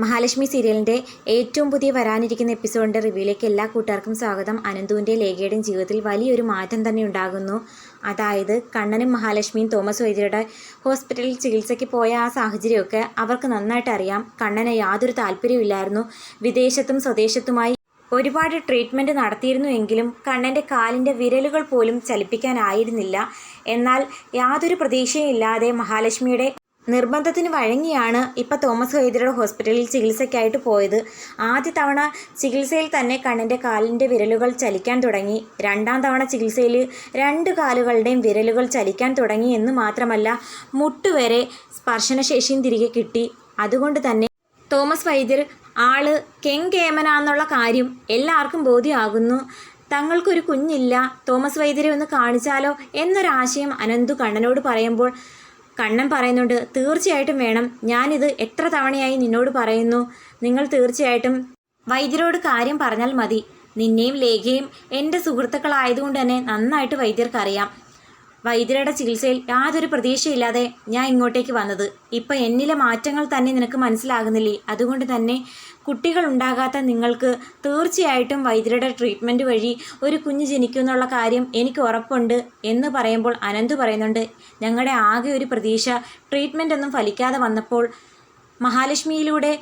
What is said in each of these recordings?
മഹാലക്ഷ്മി സീരിയലിന്റെ ഏറ്റവും പുതിയ വരാനിരിക്കുന്ന എപ്പിസോഡിന്റെ റിവ്യൂയിലേക്ക് എല്ലാ കൂട്ടുകാർക്കും സ്വാഗതം. അനന്തുവിന്റെ ലേഖയുടെയും ജീവിതത്തിൽ വലിയൊരു മാറ്റം തന്നെ ഉണ്ടാകുന്നു. അതായത് കണ്ണനും മഹാലക്ഷ്മിയും തോമസ് വൈദ്യരുടെ ഹോസ്പിറ്റലിൽ ചികിത്സയ്ക്ക് പോയ ആ സാഹചര്യമൊക്കെ അവർക്ക് നന്നായിട്ട് അറിയാം. കണ്ണന് യാതൊരു താല്പര്യമില്ലായിരുന്നു വിദേശത്തും സ്വദേശത്തുമായി ഒരുപാട് ട്രീറ്റ്മെന്റ് നടത്തിയിരുന്നു എങ്കിലും കണ്ണന്റെ കാലിന്റെ വിരലുകൾ പോലും ചലിപ്പിക്കാനായിരുന്നില്ല. എന്നാൽ യാതൊരു പ്രതീക്ഷയും ഇല്ലാതെ മഹാലക്ഷ്മിയുടെ നിർബന്ധത്തിന് വഴങ്ങിയാണ് ഇപ്പം തോമസ് വൈദ്യരുടെ ഹോസ്പിറ്റലിൽ ചികിത്സയ്ക്കായിട്ട് പോയത്. ആദ്യ തവണ ചികിത്സയിൽ തന്നെ കണ്ണിന്റെ കാലിന്റെ വിരലുകൾ ചലിക്കാൻ തുടങ്ങി. രണ്ടാം തവണ ചികിത്സയിൽ രണ്ട് കാലുകളുടെയും വിരലുകൾ ചലിക്കാൻ തുടങ്ങി എന്ന് മാത്രമല്ല മുട്ടുവരെ സ്പർശനശേഷിയും തിരികെ കിട്ടി. അതുകൊണ്ട് തന്നെ തോമസ് വൈദ്യർ ആൾ കെങ്കേമനാന്നുള്ള കാര്യം എല്ലാവർക്കും ബോധ്യമാകുന്നു. തങ്ങൾക്കൊരു കുഞ്ഞില്ല തോമസ് വൈദ്യരെ ഒന്ന് കാണിച്ചാലോ എന്നൊരാശയം അനന്തു കണ്ണനോട് പറയുമ്പോൾ കണ്ണൻ പറയുന്നുണ്ട് തീർച്ചയായിട്ടും വേണം. ഞാനിത് എത്ര തവണയായി നിന്നോട് പറയുന്നു? നിങ്ങൾ തീർച്ചയായിട്ടും വൈദ്യരോട് കാര്യം പറഞ്ഞാൽ മതി. നിന്നെയും ലേഖയും എന്റെ സുഹൃത്തുക്കളായതുകൊണ്ട് തന്നെ നന്നായിട്ട് വൈദ്യർക്കറിയാം. വൈദ്യരുടെ ചികിത്സയിൽ യാതൊരു പ്രതീക്ഷയില്ലാതെ ഞാൻ ഇങ്ങോട്ടേക്ക് വന്നത്. ഇപ്പം എന്നിലെ മാറ്റങ്ങൾ തന്നെ നിനക്ക് മനസ്സിലാകുന്നില്ലേ? അതുകൊണ്ട് തന്നെ കുട്ടികൾ ഉണ്ടാകാത്ത നിങ്ങൾക്ക് തീർച്ചയായിട്ടും വൈദ്യരുടെ ട്രീറ്റ്മെന്റ് വഴി ഒരു കുഞ്ഞ് ജനിക്കുമെന്നുള്ള കാര്യം എനിക്ക് ഉറപ്പുണ്ട് എന്ന് പറയുമ്പോൾ അനന്ത് പറയുന്നുണ്ട്. ഞങ്ങളുടെ ആകെ ഒരു പ്രതീക്ഷ ട്രീറ്റ്മെന്റ് ഒന്നും ഫലിക്കാതെ വന്നപ്പോൾ മഹാലക്ഷ്മിയിലൂടെ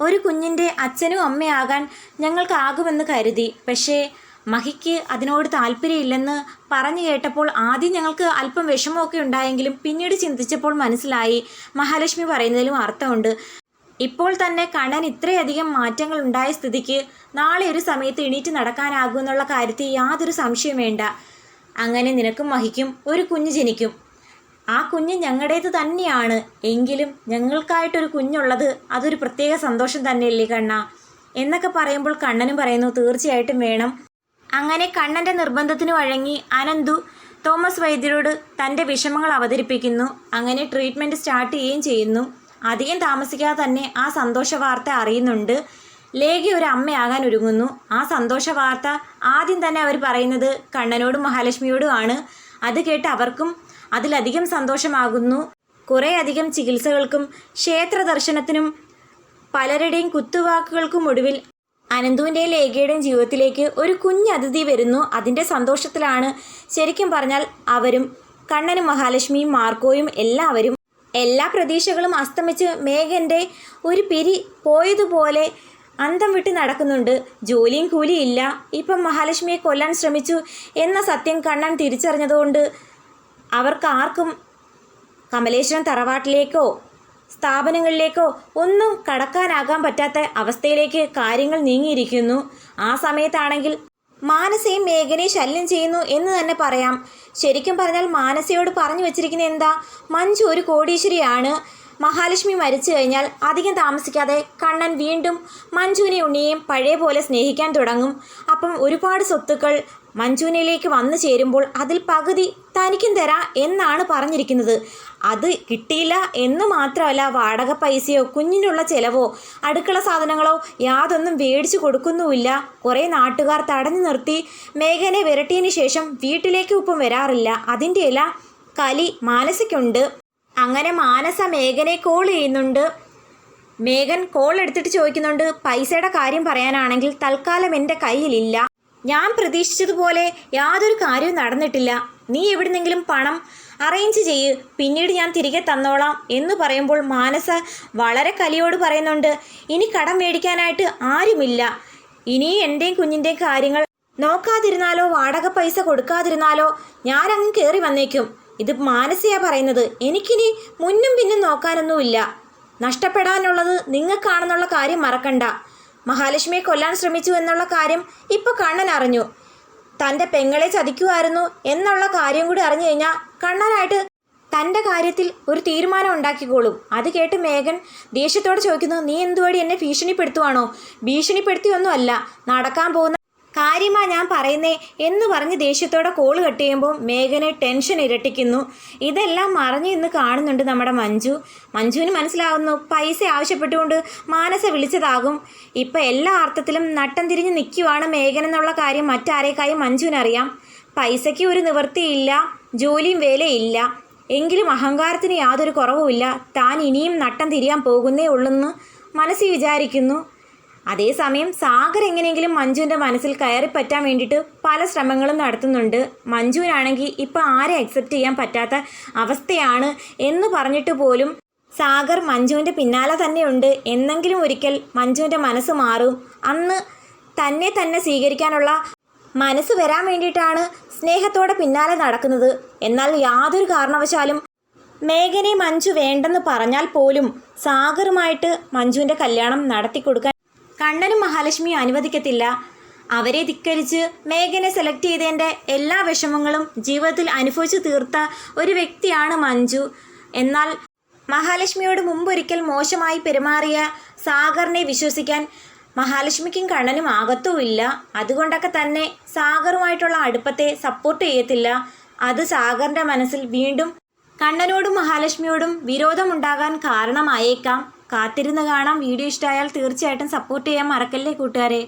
ഒരു കുഞ്ഞിന്റെ അച്ഛനും അമ്മയാകാൻ ഞങ്ങൾക്കാകുമെന്ന് കരുതി. പക്ഷേ മഹിക്ക് അതിനോട് താല്പര്യമില്ലെന്ന് പറഞ്ഞു കേട്ടപ്പോൾ ആദ്യം ഞങ്ങൾക്ക് അല്പം വിഷമമൊക്കെ ഉണ്ടായെങ്കിലും പിന്നീട് ചിന്തിച്ചപ്പോൾ മനസ്സിലായി. മഹാലക്ഷ്മി പറയുന്നതിലും അർത്ഥമുണ്ട്. ഇപ്പോൾ തന്നെ കണ്ണൻ ഇത്രയധികം മാറ്റങ്ങൾ ഉണ്ടായ സ്ഥിതിക്ക് നാളെ ഒരു സമയത്ത് എണീറ്റ് നടക്കാനാകുമെന്നുള്ള കാര്യത്തിൽ യാതൊരു സംശയം വേണ്ട. അങ്ങനെ നിനക്കും മഹിക്കും ഒരു കുഞ്ഞ് ജനിക്കും. ആ കുഞ്ഞ് ഞങ്ങളുടേത് തന്നെയാണ്. എങ്കിലും ഞങ്ങൾക്കായിട്ടൊരു കുഞ്ഞുള്ളത് അതൊരു പ്രത്യേക സന്തോഷം തന്നെയല്ലേ കണ്ണ? എന്നൊക്കെ പറയുമ്പോൾ കണ്ണനും പറയുന്നു തീർച്ചയായിട്ടും വേണം. അങ്ങനെ കണ്ണന്റെ നിർബന്ധത്തിന് വഴങ്ങി അനന്തു തോമസ് വൈദ്യരോട് തന്റെ വിഷമങ്ങൾ അവതരിപ്പിക്കുന്നു. അങ്ങനെ ട്രീറ്റ്മെന്റ് സ്റ്റാർട്ട് ചെയ്യുകയും ചെയ്യുന്നു. അധികം താമസിക്കാതെ തന്നെ ആ സന്തോഷ വാർത്ത അറിയുന്നുണ്ട്. ലേഖ ഒരു അമ്മയാകാൻ ഒരുങ്ങുന്നു. ആ സന്തോഷ വാർത്ത ആദ്യം തന്നെ അവർ പറയുന്നത് കണ്ണനോടും മഹാലക്ഷ്മിയോടും ആണ്. അത് കേട്ട് അവർക്കും അതിലധികം സന്തോഷമാകുന്നു. കുറേയധികം ചികിത്സകൾക്കും ക്ഷേത്ര ദർശനത്തിനും പലരുടെയും കുത്തുവാക്കുകൾക്കും ഒടുവിൽ അനന്തുവിന്റെയും ലേഖയുടെയും ജീവിതത്തിലേക്ക് ഒരു കുഞ്ഞ് അതിഥി വരുന്നു. അതിന്റെ സന്തോഷത്തിലാണ്. ശരിക്കും പറഞ്ഞാൽ അവരും കണ്ണനും മഹാലക്ഷ്മിയും മാർക്കോയും എല്ലാവരും എല്ലാ പ്രതീക്ഷകളും അസ്തമിച്ച് മേഘന്റെ ഒരു പിരി പോയതുപോലെ അന്തം വിട്ട് നടക്കുന്നുണ്ട്. ജോലിയും കൂലിയില്ല ഇപ്പം മഹാലക്ഷ്മിയെ കൊല്ലാൻ ശ്രമിച്ചു എന്ന സത്യം കണ്ണൻ തിരിച്ചറിഞ്ഞതുകൊണ്ട് അവർക്ക് ആർക്കും കമലേശ്വരം തറവാട്ടിലേക്കോ സ്ഥാപനങ്ങളിലേക്കോ ഒന്നും കടക്കാനാകാൻ പറ്റാത്ത അവസ്ഥയിലേക്ക് കാര്യങ്ങൾ നീങ്ങിയിരിക്കുന്നു. ആ സമയത്താണെങ്കിൽ മാനസയും മേഘനയെ ശല്യം ചെയ്യുന്നു എന്ന് തന്നെ പറയാം. ശരിക്കും പറഞ്ഞാൽ മാനസയോട് പറഞ്ഞു വെച്ചിരിക്കുന്ന എന്താ? മഞ്ജു ഒരു കോടീശ്വരിയാണ്. മഹാലക്ഷ്മി മരിച്ചു കഴിഞ്ഞാൽ അധികം താമസിക്കാതെ കണ്ണൻ വീണ്ടും മഞ്ജുവിനെ ഉണ്ണിയെയും പഴയ പോലെ സ്നേഹിക്കാൻ തുടങ്ങും. അപ്പം ഒരുപാട് സ്വത്തുക്കൾ മഞ്ജുവിനിലേക്ക് വന്നു ചേരുമ്പോൾ അതിൽ പകുതി തനിക്കും തരാ എന്നാണ് പറഞ്ഞിരിക്കുന്നത്. അത് കിട്ടിയില്ല എന്ന് മാത്രമല്ല വാടക പൈസയോ കുഞ്ഞിനുള്ള ചിലവോ അടുക്കള സാധനങ്ങളോ യാതൊന്നും മേടിച്ചു കൊടുക്കുന്നുമില്ല. കുറേ നാട്ടുകാർ തടഞ്ഞു നിർത്തി മേഘനെ വിരട്ടിയതിനു ശേഷം വീട്ടിലേക്ക് ഒപ്പം വരാറില്ല. അതിന്റെ ഇല കലി മാനസിക്കുണ്ട് അങ്ങനെ മാനസ മേഘനെ കോൾ ചെയ്യുന്നുണ്ട്. മേഘൻ കോൾ എടുത്തിട്ട് ചോദിക്കുന്നുണ്ട് പൈസയുടെ കാര്യം പറയാനാണെങ്കിൽ തൽക്കാലം എന്റെ കയ്യിലില്ല. ഞാൻ പ്രതീക്ഷിച്ചതുപോലെ യാതൊരു കാര്യവും നടന്നിട്ടില്ല. നീ എവിടുന്നെങ്കിലും പണം അറേഞ്ച് ചെയ്യ്. പിന്നീട് ഞാൻ തിരികെ തന്നോളാം എന്ന് പറയുമ്പോൾ മാനസ വളരെ കലിയോട് പറയുന്നുണ്ട്. ഇനി കടം മേടിക്കാനായിട്ട് ആരുമില്ല. ഇനി എന്റെയും കുഞ്ഞിന്റെയും കാര്യങ്ങൾ നോക്കാതിരുന്നാലോ വാടക പൈസ കൊടുക്കാതിരുന്നാലോ ഞാൻ അങ്ങ് കയറി വന്നേക്കും. ഇത് മാനസയാ പറയുന്നത്. എനിക്കിനി മുന്നും പിന്നും നോക്കാനൊന്നുമില്ല. നഷ്ടപ്പെടാനുള്ളത് നിങ്ങൾക്കാണെന്നുള്ള കാര്യം മറക്കണ്ട. മഹാലക്ഷ്മിയെ കൊല്ലാൻ ശ്രമിച്ചു എന്നുള്ള കാര്യം ഇപ്പൊ കണ്ണൻ അറിഞ്ഞു. തന്റെ പെങ്ങളെ ചതിക്കുമായിരുന്നു എന്നുള്ള കാര്യം കൂടി അറിഞ്ഞു കഴിഞ്ഞാൽ കണ്ണനായിട്ട് തന്റെ കാര്യത്തിൽ ഒരു തീരുമാനം ഉണ്ടാക്കിക്കോളും. അത് കേട്ട് മേഘൻ ദേഷ്യത്തോടെ ചോദിക്കുന്നു നീ എന്തുവഴി എന്നെ ഭീഷണിപ്പെടുത്തുവാണോ? ഭീഷണിപ്പെടുത്തിയൊന്നുമല്ല. നടക്കാൻ പോകുന്ന കാര്യമാ ഞാൻ പറയുന്നേ എന്ന് പറഞ്ഞ് ദേഷ്യത്തോടെ കോൾ കട്ട് ചെയ്യുമ്പോൾ മേഘനെ ടെൻഷൻ ഇരട്ടിക്കുന്നു. ഇതെല്ലാം മറിഞ്ഞു ഇന്ന് കാണുന്നുണ്ട് നമ്മുടെ മഞ്ജു. മഞ്ജുവിന് മനസ്സിലാവുന്നു പൈസ ആവശ്യപ്പെട്ടുകൊണ്ട് മാനസ വിളിച്ചതാകും. ഇപ്പം എല്ലാ അർത്ഥത്തിലും നട്ടം തിരിഞ്ഞ് നിൽക്കുവാണ് മേഘൻ എന്നുള്ള കാര്യം മറ്റാരേക്കായും മഞ്ജുവിനറിയാം. പൈസയ്ക്ക് ഒരു നിവൃത്തിയില്ല ജോലിയും വേലയില്ല. എങ്കിലും അഹങ്കാരത്തിന് യാതൊരു കുറവുമില്ല. താൻ ഇനിയും നട്ടം തിരിയാൻ പോകുന്നേ ഉള്ളെന്ന് മനസ്സിൽ വിചാരിക്കുന്നു. അതേസമയം സാഗർ എങ്ങനെയെങ്കിലും മഞ്ജുവിന്റെ മനസ്സിൽ കയറി പറ്റാൻ വേണ്ടിയിട്ട് പല ശ്രമങ്ങളും നടത്തുന്നുണ്ട്. മഞ്ജുവിനാണെങ്കിൽ ഇപ്പം ആരെ അക്സെപ്റ്റ് ചെയ്യാൻ പറ്റാത്ത അവസ്ഥയാണ് എന്ന് പറഞ്ഞിട്ട് പോലും സാഗർ മഞ്ജുവിന്റെ പിന്നാലെ തന്നെയുണ്ട്. എന്നെങ്കിലും ഒരിക്കൽ മഞ്ജുവിന്റെ മനസ്സ് മാറും. അന്ന് തന്നെ തന്നെ സ്വീകരിക്കാനുള്ള മനസ്സ് വരാൻ വേണ്ടിയിട്ടാണ് സ്നേഹത്തോടെ പിന്നാലെ നടക്കുന്നത്. എന്നാൽ യാതൊരു കാരണവശാലും മേഘനെ മഞ്ജു വേണ്ടെന്ന് പറഞ്ഞാൽ പോലും സാഗറുമായിട്ട് മഞ്ജുവിന്റെ കല്യാണം നടത്തി നടത്തിക്കൊടുക്കാൻ കണ്ണനും മഹാലക്ഷ്മിയും അനുവദിക്കത്തില്ല. അവരെ ധിക്കരിച്ച് മേഘനെ സെലക്ട് ചെയ്തതിന്റെ എല്ലാ വിഷമങ്ങളും ജീവിതത്തിൽ അനുഭവിച്ചു തീർത്ത ഒരു വ്യക്തിയാണ് മഞ്ജു. എന്നാൽ മഹാലക്ഷ്മിയോട് മുമ്പൊരിക്കൽ മോശമായി പെരുമാറിയ സാഗറിനെ വിശ്വസിക്കാൻ മഹാലക്ഷ്മിക്കും കണ്ണനും ആകത്തുമില്ല അതുകൊണ്ടൊക്കെ തന്നെ സാഗറുമായിട്ടുള്ള അടുപ്പത്തെ സപ്പോർട്ട് ചെയ്യത്തില്ല. അത് സാഗറിന്റെ മനസ്സിൽ വീണ്ടും കണ്ണനോടും മഹാലക്ഷ്മിയോടും വിരോധമുണ്ടാകാൻ കാരണമായേക്കാം. കാത്തിരുന്ന് കാണാം. വീഡിയോ ഇഷ്ടമായാൽ തീർച്ചയായിട്ടും സപ്പോർട്ട് ചെയ്യാൻ മറക്കല്ലേ കൂട്ടുകാരെ?